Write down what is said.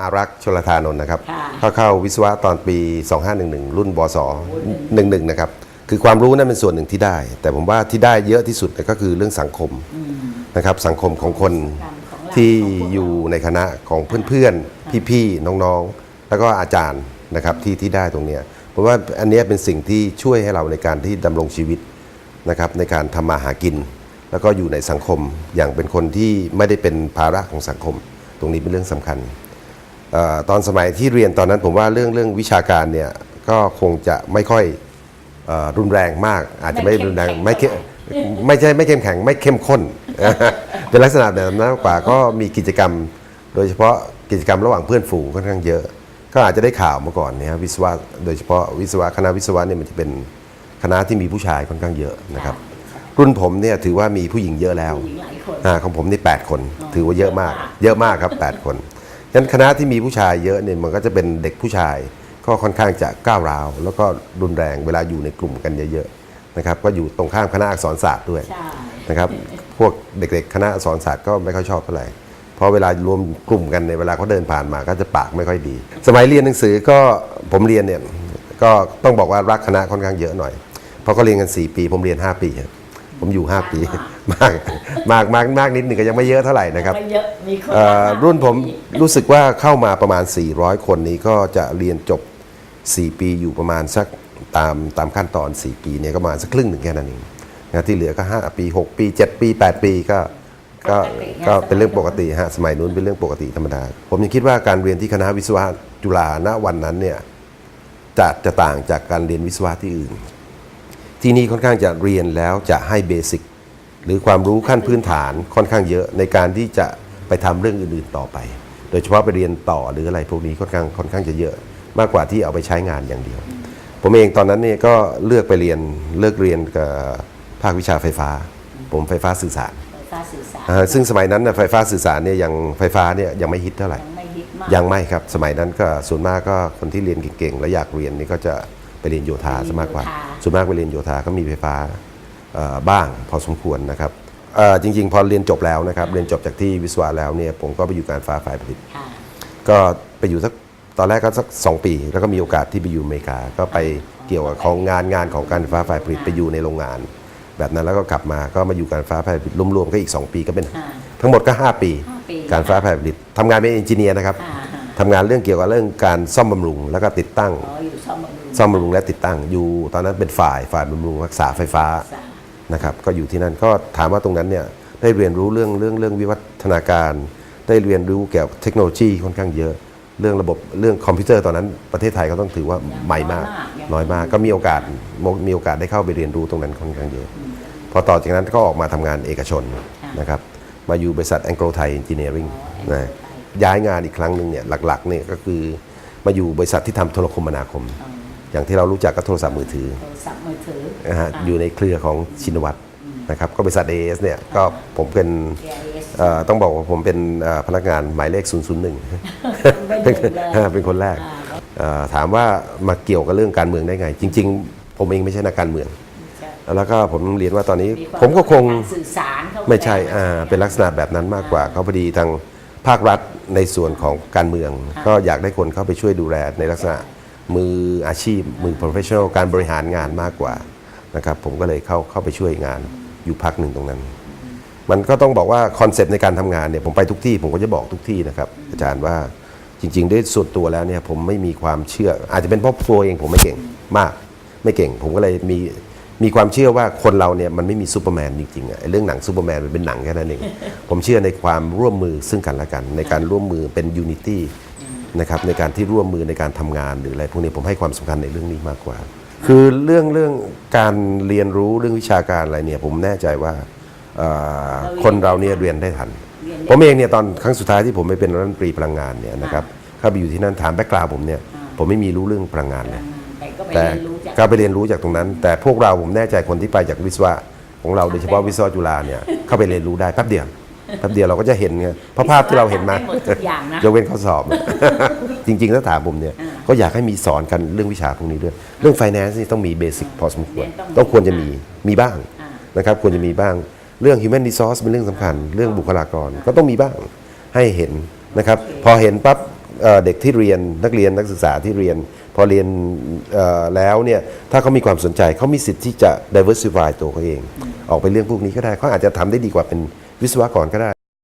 อารักษ์ชลธานนท์นะครับค่ะเข้าเข้าวิศวะตอนปี 2511 รุ่นบศ11นะครับคือความรู้นั่นเป็นส่วนหนึ่งที่ได้ แต่ผมว่าที่ได้เยอะที่สุดเนี่ยก็คือเรื่องสังคมนะครับสังคมของคนที่อยู่ในคณะของเพื่อนๆ พี่ๆ น้องๆ แล้วก็อาจารย์นะครับที่ที่ได้ตรงเนี้ยผมว่าอันเนี้ยเป็นสิ่งที่ช่วยให้เราในการที่ดำรงชีวิตนะครับในการทำมาหากิน แล้วก็อยู่ในสังคมอย่างเป็นคนที่ไม่ได้เป็นภาระของสังคม ตรงนี้เป็นเรื่องสำคัญเออ ตอนสมัยที่เรียนตอนนั้นผมว่าเรื่องเรื่องวิชาการเนี่ยก็คงจะไม่ค่อยเออรุนแรงมาก อาจจะไม่รุนแรงไม่เข้มไม่ใช่ไม่เข้มแข็งไม่เข้มข้นเป็นลักษณะแบบนั้นมากกว่าก็มีกิจกรรม โดยเฉพาะกิจกรรมระหว่างเพื่อนฝูงค่อนข้างเยอะ ก็อาจจะได้ข่าวมาก่อนเนี่ยครับวิศวะโดยเฉพาะวิศวะคณะวิศวะเนี่ยมันจะเป็นคณะที่มีผู้ชายค่อนข้างเยอะนะครับ รุ่นผมเนี่ยถือว่ามีผู้หญิงเยอะแล้วผู้หญิงหลายคนอ่าของผมนี่8คน ถือว่าเยอะมาก เยอะมากครับ 8 คน ฉะนั้นคณะที่มีผู้ชายเยอะเนี่ยมันก็จะเป็นเด็กผู้ชาย ก็ค่อนข้างจะก้าวร้าว แล้วก็รุนแรงเวลาอยู่ในกลุ่มกันเยอะๆนะครับก็อยู่ตรงข้ามคณะอักษรศาสตร์ด้วยนะครับพวกเด็กๆ คณะอักษรศาสตร์ก็ไม่ค่อยชอบเท่าไหร่เพราะเวลารวมกลุ่มกันในเวลาเขาเดินผ่านมาก็จะปากไม่ค่อยดี สมัยเรียนหนังสือก็ผมเรียนเนี่ยก็ต้องบอกว่ารักคณะค่อนข้างเยอะหน่อยเพราะเขาเรียนกัน 4 ปี ผมเรียน 5 ปีครับ ผมอยู่ 5 ปี มากมากมากมากนิดหนึ่งก็ยังไม่เยอะเท่าไหร่นะครับไม่เยอะมีคนเอ่อมากรุ่นผมรู้สึกว่าเข้ามาประมาณ 400 คนนี้ก็จะเรียนจบ 4 ปีอยู่ประมาณสักตามตามขั้นตอน 4 ปีเนี่ยก็ประมาณสักครึ่งหนึ่งแค่นั้นเองนะที่เหลือก็ 5 ปี 6 ปี 7 ปี 8 ปีก็ก็ก็เป็นเรื่องปกติฮะสมัยนู้นเป็นเรื่องปกติธรรมดา ผมยังคิดว่าการเรียนที่คณะวิศวะจุฬาณวันนั้นเนี่ยจะจะต่างจากการเรียนวิศวะที่อื่น ที่นี่ค่อนข้างจะเรียนแล้วจะให้เบสิกหรือความรู้ขั้นพื้นฐานค่อนข้างเยอะในการที่จะไปทำเรื่องอื่นๆต่อไป โดยเฉพาะไปเรียนต่อหรืออะไรพวกนี้ค่อนข้างค่อนข้างจะเยอะ มากกว่าที่เอาไปใช้งานอย่างเดียว ผมเองตอนนั้นเนี่ยก็เลือกไปเรียนเลิกเรียนกับภาควิชาไฟฟ้า ผมไฟฟ้าสื่อสารไฟฟ้าสื่อสารอ่าซึ่งสมัยนั้นน่ะไฟฟ้าสื่อสารเนี่ยยังไฟฟ้าเนี่ยยังไม่ฮิตเท่าไหร่ยังไม่ฮิตมากยังไม่ครับสมัยนั้นก็ส่วนมากก็คนที่เรียนเก่งๆและอยากเรียนนี่ก็จะ ไปเรียนโยธาซะมากกว่า ส่วนมากไปเรียนโยธาก็มีไฟฟ้าเอ่อบ้างพอสมควรนะครับเอ่อจริงๆ พอเรียนจบแล้วนะครับเรียนจบจากที่วิศวะแล้วเนี่ยผมก็ไปอยู่การฟ้าฝ่ายผลิตค่ะก็ไปอยู่สักตอนแรกก็สักสองปี แล้วก็มีโอกาสที่ไปอยู่อเมริกา ก็ไปเกี่ยวกับของงานงานของการไฟฟ้าฝ่ายผลิตไปอยู่ในโรงงาน แบบนั้นแล้วก็กลับมาก็มาอยู่การไฟฟ้าฝ่ายผลิตรวมๆก็อีก 2 ปีก็เป็นอ่าทั้งหมดก็ 5 ปีห้าปีการไฟฟ้าฝ่ายผลิตทำงานเป็นเอนจิเนียร์นะครับอ่าฮะทำงานเรื่องเกี่ยวกับเรื่องการซ่อมบำรุง แล้วก็ติดตั้งอ๋ออยู่ ซ่อมบำรุงซ่อมบำรุงและติดตั้งอยู่ตอนนั้นเป็นฝ่ายฝ่ายบำรุงรักษาไฟฟ้าสารนะครับก็อยู่ที่นั่นก็ถามว่าตรงนั้นเนี่ยได้เรียนรู้เรื่องเรื่องเรื่องวิวัฒนาการ ได้เรียนรู้เกี่ยวกับเทคโนโลยีค่อนข้างเยอะ เรื่องระบบเรื่องคอมพิวเตอร์ตอนนั้นประเทศไทยก็ต้องถือว่าใหม่มาก น้อยมากก็มีโอกาสมีโอกาสได้เข้าไปเรียนรู้ตรงนั้นค่อนข้างเยอะ พอต่อจากนั้นก็ออกมาทำงานเอกชนนะครับมาอยู่บริษัทแองโกลไทยเอนจิเนียริงนะย้ายงานอีกครั้งหนึ่งเนี่ยหลักๆเนี่ยก็คือมาอยู่บริษัทที่ทำโทรคมนาคม อย่างที่เรารู้จักก็โทรศัพท์มือถือโทรศัพท์มือถือนะฮะอยู่ในเครือของชินวัตรนะครับก็บริษัท AS เนี่ยก็ผมเป็น AIS เอ่อต้องบอกว่าผมเป็นเอ่อพนักงานหมายเลข 001 เป็นหนึ่งเลยเป็นคนแรกเอ่อถามว่ามาเกี่ยวกับเรื่องการเมืองได้ไง จริง ๆ ผมเองไม่ใช่นักการเมืองใช่แล้วก็ผมเรียนว่าตอนนี้ควาผมก็คงรู้ในารสื่อสารเข้าปไม่ใช่อ่าเป็นลักษณะแบบนั้นมากกว่าเขาพอดีทางภาครัฐในส่วนของการเมือง ก็อยากได้คนเข้าไปช่วยดูแลในลักษณะ มืออาชีพ มือ professional การบริหารงานมากกว่านะครับผมก็เลยเข้าเข้าไปช่วยงานอยู่พักหนึ่งตรงนั้น มันก็ต้องบอกว่าคอนเซปต์ในการทำงานเนี่ยผมไปทุกที่ผมก็จะบอกทุกที่นะครับอาจารย์ว่าจริง ๆ ด้วยส่วนตัวแล้วเนี่ยผมไม่มีความเชื่อ อาจจะเป็นเพราะตัวเองผมไม่เก่งมากไม่เก่ง ผมก็เลยมีมีความเชื่อว่าคนเราเนี่ยมันไม่มีซูเปอร์แมนจริงๆอะเรื่องหนังซูเปอร์แมนมันเป็นหนังแค่นั้นเอง ผมเชื่อในความร่วมมือซึ่งกันและกัน ในการร่วมมือเป็นยูนิตี้ นะครับในการที่ร่วมมือในการทำงานหรืออะไรพวกนี้ผมให้ความสำคัญในเรื่องนี้มากกว่า คือเรื่องเรื่องการเรียนรู้เรื่องวิชาการอะไรเนี่ยผมแน่ใจว่าเอ่อคนเราเนี่ยเรียนได้ทันเรียนได้ผมเองเนี่ยตอนครั้งสุดท้ายที่ผมไปเป็นรัฐมนตรีพลังงานเนี่ยนะครับเข้าไปอยู่ที่นั่นถามแบ็กกราวผมเนี่ยผมไม่มีรู้เรื่องพลังงานเลยแต่ก็ไปแต่เรียนรู้จากก็ไปเรียนรู้จากตรงนั้น แต่พวกเราผมแน่ใจคนที่ไปจากวิศวะของเราโดยเฉพาะวิศวะจุฬาเนี่ยเข้าไปเรียนรู้ได้แป๊บเดียว แป๊บเดียวเราก็จะเห็นไงเพราะภาพที่เราเห็นมาได้หมดทุกอย่างนะ ยกเว้นข้อสอบ จริงๆถ้าถามผมเนี่ยก็อยากให้มีสอนกันเรื่องวิชาพวกนี้ด้วย เรื่อง finance นี่ต้องมีเบสิกพอสมควรต้องควรจะมีมีบ้างนะครับควรจะมีบ้างเรื่อง human resource เป็นเรื่องสำคัญ เรื่องบุคลากรก็ต้องมีบ้างให้เห็นนะครับพอเห็นปั๊บเอ่อเด็กที่เรียนนักเรียนนักศึกษาที่เรียน พอเรียนเอ่อแล้วเนี่ยถ้าเขามีความสนใจเขามีสิทธิ์ที่จะ diversify ตัวเขาเอง ออกไปเรื่องพวกนี้ก็ได้เขาอาจจะทำได้ดีกว่าเป็น วิศวกรก็ได้